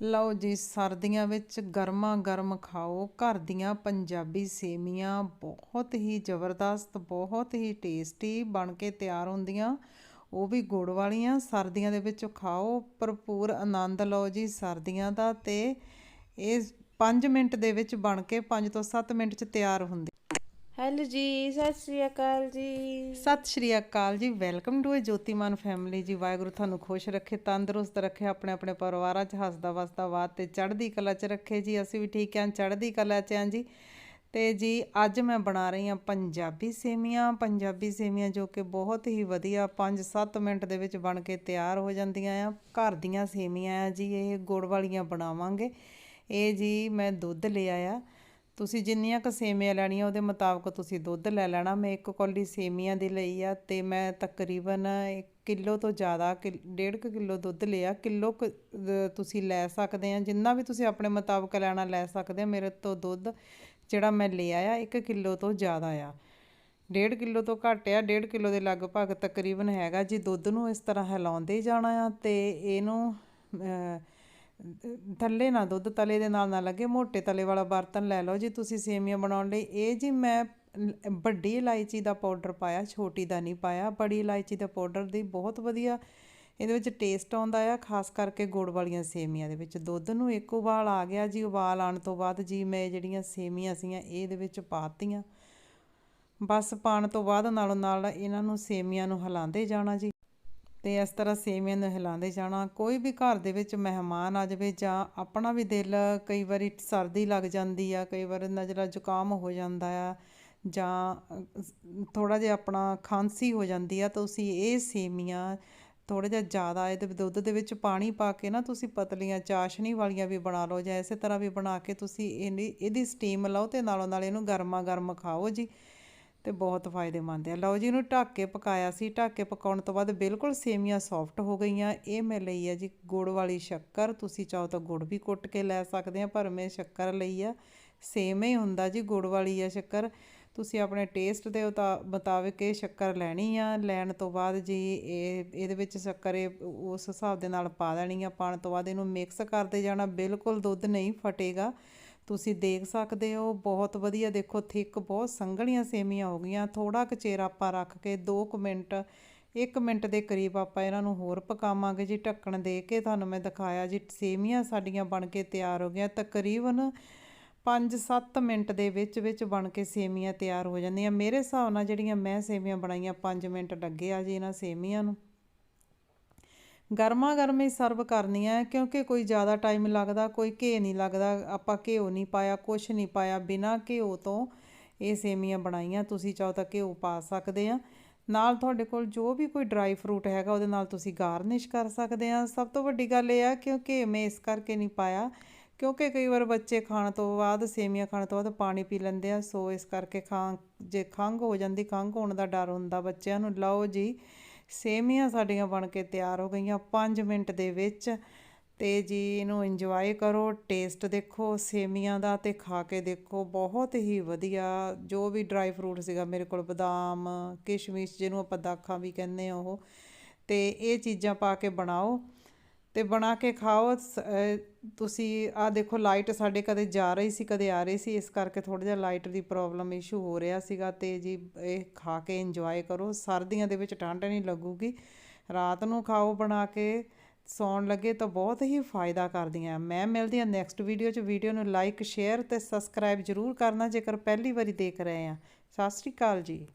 ਲਓ ਜੀ, ਸਰਦੀਆਂ ਵਿੱਚ ਗਰਮਾ ਗਰਮ ਖਾਓ। ਘਰ ਦੀਆਂ ਪੰਜਾਬੀ ਸੇਮੀਆਂ ਬਹੁਤ ਹੀ ਜ਼ਬਰਦਸਤ, ਬਹੁਤ ਹੀ ਟੇਸਟੀ ਬਣ ਕੇ ਤਿਆਰ ਹੁੰਦੀਆਂ। ਉਹ ਵੀ ਗੁੜ ਵਾਲੀਆਂ, ਸਰਦੀਆਂ ਦੇ ਵਿੱਚ ਖਾਓ। ਭਰਪੂਰ ਆਨੰਦ ਲਓ ਜੀ ਸਰਦੀਆਂ ਦਾ ਤੇ ਇਹ 5 ਮਿੰਟ ਦੇ ਵਿੱਚ ਬਣ ਕੇ 5 ਤੋਂ 7 ਮਿੰਟ 'ਚ ਤਿਆਰ ਹੁੰਦੀ। ਹੈਲੋ ਜੀ, ਸਤਿ ਸ੍ਰੀ ਅਕਾਲ ਜੀ। Sat Sri Akal ji, welcome to a Jotiman family ਜੀ। ਵਾਹਿਗੁਰੂ ਤੁਹਾਨੂੰ ਖੁਸ਼ ਰੱਖੇ, ਤੰਦਰੁਸਤ ਰੱਖੇ, ਆਪਣੇ ਆਪਣੇ ਪਰਿਵਾਰਾਂ 'ਚ ਹੱਸਦਾ ਵਸਦਾ ਬਾਤ ਤੇ ਚੜ੍ਹਦੀ ਕਲਾ 'ਚ ਰੱਖੇ ਜੀ। ਅਸੀਂ ਵੀ ਠੀਕ ਹਾਂ, ਚੜ੍ਹਦੀ ਕਲਾ 'ਚ ਹਾਂ ਜੀ। ਤੇ ਜੀ, ਅੱਜ ਮੈਂ ਬਣਾ ਰਹੀ ਹਾਂ ਪੰਜਾਬੀ ਸੇਮੀਆਂ। ਪੰਜਾਬੀ ਸੇਮੀਆਂ ਜੋ ਕਿ ਬਹੁਤ ਹੀ ਵਧੀਆ 5-7 ਮਿੰਟ ਦੇ ਵਿੱਚ ਬਣ ਕੇ ਤਿਆਰ ਹੋ ਜਾਂਦੀਆਂ ਆ। ਘਰ ਦੀਆਂ ਸੇਮੀਆਂ ਆ ਜੀ, ਇਹ ਗੁੜ ਵਾਲੀਆਂ ਬਣਾਵਾਂਗੇ। ਇਹ ਜੀ, ਮੈਂ ਦੁੱਧ ਲਿਆ ਆ। ਤੁਸੀਂ ਜਿੰਨੀਆਂ ਕ ਸੇਮੀਆਂ ਲੈਣੀਆਂ ਉਹਦੇ ਮੁਤਾਬਕ ਤੁਸੀਂ ਦੁੱਧ ਲੈ ਲੈਣਾ। ਮੈਂ ਇੱਕ ਕੌਲੀ ਸੇਮੀਆਂ ਦੀ ਲਈ ਆ ਤੇ ਮੈਂ ਤਕਰੀਬਨ 1 ਕਿਲੋ ਤੋਂ ਜ਼ਿਆਦਾ ਡੇਢ ਕੁ ਕਿਲੋ ਦੁੱਧ ਲਿਆ। ਕਿਲੋ ਤੁਸੀਂ ਲੈ ਸਕਦੇ ਆ। ਜਿੰਨਾ ਵੀ ਤੁਸੀਂ ਆਪਣੇ ਮੁਤਾਬਕ ਲੈਣਾ ਲੈ ਸਕਦੇ ਆ। ਮੇਰੇ ਤੋਂ ਦੁੱਧ ਜਿਹੜਾ ਮੈਂ ਲਿਆ ਆ 1 ਕਿਲੋ ਤੋਂ ਜ਼ਿਆਦਾ ਆ। ਡੇਢ ਕਿਲੋ ਤੋਂ ਘੱਟ ਆ। ਡੇਢ ਕਿਲੋ ਦੇ ਲਗਭਗ ਤਕਰੀਬਨ ਹੈਗਾ ਜੀ। ਦੁੱਧ ਨੂੰ ਇਸ ਤਰ੍ਹਾਂ ਹਿਲਾਉਂਦੇ ਜਾਣਾ ਆ ਤੇ ਇਹਨੂੰ ਥੱਲੇ ਨਾ ਦੁੱਧ, ਤਲੇ ਦੇ ਨਾਲ ਨਾ ਲੱਗੇ, ਮੋਟੇ ਤਲੇ ਵਾਲਾ ਬਰਤਨ ਲੈ ਲਓ ਜੀ, ਤੁਸੀਂ ਸੇਮੀਆਂ ਬਣਾਉਣ ਲਈ। ਇਹ ਜੀ ਮੈਂ ਵੱਡੀ ਇਲਾਇਚੀ ਦਾ ਪਾਊਡਰ ਪਾਇਆ, ਛੋਟੀ ਦਾ ਨਹੀਂ ਪਾਇਆ। ਬੜੀ ਇਲਾਇਚੀ ਦਾ ਪਾਊਡਰ ਦੀ ਬਹੁਤ ਵਧੀਆ ਇਹਦੇ ਵਿੱਚ ਟੇਸਟ ਆਉਂਦਾ ਆ, ਖਾਸ ਕਰਕੇ ਗੁੜ ਵਾਲੀਆਂ ਸੇਮੀਆਂ ਦੇ ਵਿੱਚ। ਦੁੱਧ ਨੂੰ ਇੱਕ ਉਬਾਲ ਆ ਗਿਆ ਜੀ, ਉਬਾਲ ਆਉਣ ਤੋਂ ਬਾਅਦ ਜੀ ਮੈਂ ਜਿਹੜੀਆਂ ਸੇਮੀਆਂ ਸੀਆਂ ਇਹਦੇ ਵਿੱਚ ਪਾਤੀਆਂ। ਬਸ ਪਾਣ ਤੋਂ ਬਾਅਦ ਨਾਲੋਂ ਨਾਲ ਇਹਨਾਂ ਨੂੰ ਸੇਮੀਆਂ ਨੂੰ ਹਿਲਾਉਂਦੇ ਜਾਣਾ ਜੀ। ਤੇ ਇਸ ਤਰ੍ਹਾਂ ਸੇਮੀਆਂ ਨੂੰ ਹਿਲਾਉਂਦੇ ਜਾਣਾ, ਕੋਈ ਵੀ ਘਰ ਦੇ ਵਿੱਚ ਮਹਿਮਾਨ ਆ ਜਾਵੇ ਜਾਂ ਆਪਣਾ ਵੀ ਦਿਲ ਕਈ ਵਾਰੀ ਸਰਦੀ ਲੱਗ ਜਾਂਦੀ ਆ, ਕਈ ਵਾਰ ਨਜ਼ਲਾ ਜ਼ੁਕਾਮ ਹੋ ਜਾਂਦਾ ਆ ਜਾਂ ਥੋੜਾ ਜਿਹਾ ਆਪਣਾ ਖਾਂਸੀ ਹੋ ਜਾਂਦੀ ਆ, ਤਾਂ ਤੁਸੀਂ ਇਹ ਸੇਮੀਆਂ ਥੋੜਾ ਜਿਹਾ ਜ਼ਿਆਦਾ ਇਹਦੇ ਦੁੱਧ ਦੇ ਵਿੱਚ ਪਾਣੀ ਪਾ ਕੇ ਨਾ ਤੁਸੀਂ ਪਤਲੀਆਂ, ਚਾਸ਼ਨੀ ਵਾਲੀਆਂ ਵੀ ਬਣਾ ਲਓ ਜਾਂ ਇਸੇ ਤਰ੍ਹਾਂ ਵੀ ਬਣਾ ਕੇ ਤੁਸੀਂ ਇਹਦੀ ਇਹਦੀ ਸਟੀਮ ਲਓ ਤੇ ਨਾਲੋਂ ਨਾਲ ਇਹਨੂੰ ਗਰਮਾ ਗਰਮ ਖਾਓ ਜੀ। ਤੇ ਬਹੁਤ ਫਾਇਦੇਮੰਦ ਹੈ ਲਓ ਜੀ, ਇਹਨੂੰ ਢੱਕ ਕੇ ਪਕਾਇਆ ਸੀ। ਢੱਕ ਕੇ ਪਕਾਉਣ ਤੋਂ ਬਾਅਦ ਬਿਲਕੁਲ ਸੇਮੀਆਂ ਸੌਫਟ ਹੋ ਗਈਆਂ। ਇਹ ਮੈਂ ਲਈ ਹੈ ਜੀ ਗੁੜ ਵਾਲੀ ਸ਼ੱਕਰ। ਤੁਸੀਂ ਚਾਹੋ ਤਾਂ ਗੁੜ ਵੀ ਕੁੱਟ ਕੇ ਲੈ ਸਕਦੇ ਆ, ਪਰ ਮੈਂ ਸ਼ੱਕਰ ਲਈ ਆ। ਸੇਮ ਹੀ ਹੁੰਦਾ ਜੀ ਗੁੜ ਵਾਲੀ ਆ ਸ਼ੱਕਰ। ਤੁਸੀਂ ਆਪਣੇ ਟੇਸਟ ਦੇ ਮੁਤਾਬਿਕ ਇਹ ਸ਼ੱਕਰ ਲੈਣੀ ਆ। ਲੈਣ ਤੋਂ ਬਾਅਦ ਜੀ ਇਹ, ਇਹਦੇ ਵਿੱਚ ਸ਼ੱਕਰ ਉਸ ਹਿਸਾਬ ਦੇ ਨਾਲ ਪਾ ਦੇਣੀ ਆ। ਪਾਣ ਤੋਂ ਬਾਅਦ ਇਹਨੂੰ ਮਿਕਸ ਕਰਦੇ ਜਾਣਾ। ਬਿਲਕੁਲ ਦੁੱਧ ਨਹੀਂ ਫਟੇਗਾ। ਤੁਸੀਂ ਦੇਖ ਸਕਦੇ ਹੋ, ਬਹੁਤ ਵਧੀਆ। ਦੇਖੋ, ਥਿੱਕ ਬਹੁਤ ਸੰਘਣੀਆਂ ਸੇਮੀਆਂ ਹੋ ਗਈਆਂ। ਥੋੜਾ ਕੁ ਚੇਰ ਆਪਾਂ ਰੱਖ ਕੇ 2 ਮਿੰਟ 1 ਮਿੰਟ ਦੇ ਕਰੀਬ ਆਪਾਂ ਇਹਨਾਂ ਨੂੰ ਹੋਰ ਪਕਾਵਾਂਗੇ ਜੀ, ਢੱਕਣ ਦੇ ਕੇ। ਤੁਹਾਨੂੰ ਮੈਂ ਦਿਖਾਇਆ ਜੀ, ਸੇਮੀਆਂ ਸਾਡੀਆਂ ਬਣ ਕੇ ਤਿਆਰ ਹੋ ਗਈਆਂ। ਤਕਰੀਬਨ 5-7 ਮਿੰਟ ਦੇ ਵਿੱਚ ਵਿੱਚ ਬਣ ਕੇ ਸੇਮੀਆਂ ਤਿਆਰ ਹੋ ਜਾਂਦੀਆਂ। ਮੇਰੇ ਹਿਸਾਬ ਨਾਲ ਜਿਹੜੀਆਂ ਮੈਂ ਸੇਮੀਆਂ ਬਣਾਈਆਂ 5 ਮਿੰਟ ਲੱਗੇ ਆ ਜੀ ਇਹਨਾਂ ਸੇਮੀਆਂ ਨੂੰ। ਗਰਮਾ ਗਰਮ ਹੀ ਸਰਵ ਕਰਨੀ ਹੈ, ਕਿਉਂਕਿ ਕੋਈ ਜ਼ਿਆਦਾ ਟਾਈਮ ਲੱਗਦਾ, ਕੋਈ ਘੇ ਨਹੀਂ ਲੱਗਦਾ, ਆਪਾਂ ਘਿਓ ਨਹੀਂ ਪਾਇਆ, ਕੁਛ ਨਹੀਂ ਪਾਇਆ, ਬਿਨਾਂ ਘਿਓ ਤੋਂ ਇਹ ਸੇਮੀਆਂ ਬਣਾਈਆਂ, ਤੁਸੀਂ ਚਾਹੋ ਤਾਂ ਘਿਓ ਪਾ ਸਕਦੇ ਆ। ਨਾਲ ਤੁਹਾਡੇ ਕੋਲ ਜੋ ਵੀ ਕੋਈ ਡਰਾਈ ਫਰੂਟ ਹੈਗਾ, ਉਹਦੇ ਨਾਲ ਤੁਸੀਂ ਗਾਰਨਿਸ਼ ਕਰ ਸਕਦੇ ਆ। ਸਭ ਤੋਂ ਵੱਡੀ ਗੱਲ ਇਹ ਆ, ਕਿਉਂਕਿ ਮੈਂ ਇਸ ਕਰਕੇ ਨਹੀਂ ਪਾਇਆ, ਕਿਉਂਕਿ ਕਈ ਵਾਰ ਬੱਚੇ ਖਾਣ ਤੋਂ ਬਾਅਦ, ਸੇਮੀਆਂ ਖਾਣ ਤੋਂ ਬਾਅਦ ਪਾਣੀ ਪੀ ਲੈਂਦੇ ਆ, ਸੋ ਇਸ ਕਰਕੇ ਖਾਂ, ਜੇ ਖੰਘ ਹੋ ਜਾਂਦੀ, ਖੰਘ ਹੋਣ ਦਾ ਡਰ ਹੁੰਦਾ ਬੱਚਿਆਂ ਨੂੰ, ਲਓ ਜੀ। ਸੇਮੀਆਂ ਸਾਡੀਆਂ ਬਣ ਕੇ ਤਿਆਰ ਹੋ ਗਈਆਂ 5 ਮਿੰਟ ਦੇ ਵਿੱਚ। ਤੇ ਜੀ ਇਹਨੂੰ ਇੰਜੋਏ ਕਰੋ ਟੇਸਟ ਦੇਖੋ, ਸੇਮੀਆਂ ਦਾ ਤੇ ਖਾ ਕੇ ਦੇਖੋ, ਬਹੁਤ ਹੀ ਵਧੀਆ। ਜੋ ਵੀ ਡਰਾਈ ਫਰੂਟ ਸੀਗਾ, ਮੇਰੇ ਕੋਲ ਬਦਾਮ, ਕਿਸ਼ਮਿਸ਼ ਜਿਹਨੂੰ ਆਪਾਂ ਦਾਖਾਂ ਵੀ ਕਹਿੰਦੇ ਆ ਉਹ। ਤੇ ਇਹ ਚੀਜ਼ਾਂ ਪਾ ਕੇ ਬਣਾਓ। ਤੇ ਬਣਾ ਕੇ ਖਾਓ ਤੁਸੀਂ ਆ ਦੇਖੋ ਲਾਈਟ ਸਾਡੇ ਕਦੇ ਜਾ ਰਹੀ ਸੀ, ਕਦੇ ਆ ਰਹੀ ਸੀ, ਇਸ ਕਰਕੇ ਥੋੜਾ ਜਿਹਾ ਲਾਈਟ ਦੀ ਪ੍ਰੋਬਲਮ ਇਸ਼ੂ ਹੋ ਰਿਹਾ ਸੀਗਾ ਤੇ ਜੀ ਇਹ ਖਾ ਕੇ ਇੰਜੋਏ ਕਰੋ। ਸਰਦੀਆਂ ਦੇ ਵਿੱਚ ਠੰਡ ਨਹੀਂ ਲੱਗੂਗੀ। ਰਾਤ ਨੂੰ ਖਾਓ ਬਣਾ ਕੇ, ਸੌਣ ਲੱਗੇ ਤਾਂ ਬਹੁਤ ਹੀ ਫਾਇਦਾ ਕਰਦੀਆਂ। ਮੈਂ ਮਿਲਦੀ ਹਾਂ ਨੈਕਸਟ ਵੀਡੀਓ 'ਚ। ਵੀਡੀਓ ਨੂੰ ਲਾਈਕ ਸ਼ੇਅਰ ਤੇ ਸਬਸਕ੍ਰਾਈਬ ਜ਼ਰੂਰ ਕਰਨਾ ਜੇਕਰ ਪਹਿਲੀ ਵਾਰੀ ਦੇਖ ਰਹੇ ਆ ਸਤਿ ਸ਼੍ਰੀ ਅਕਾਲ ਜੀ।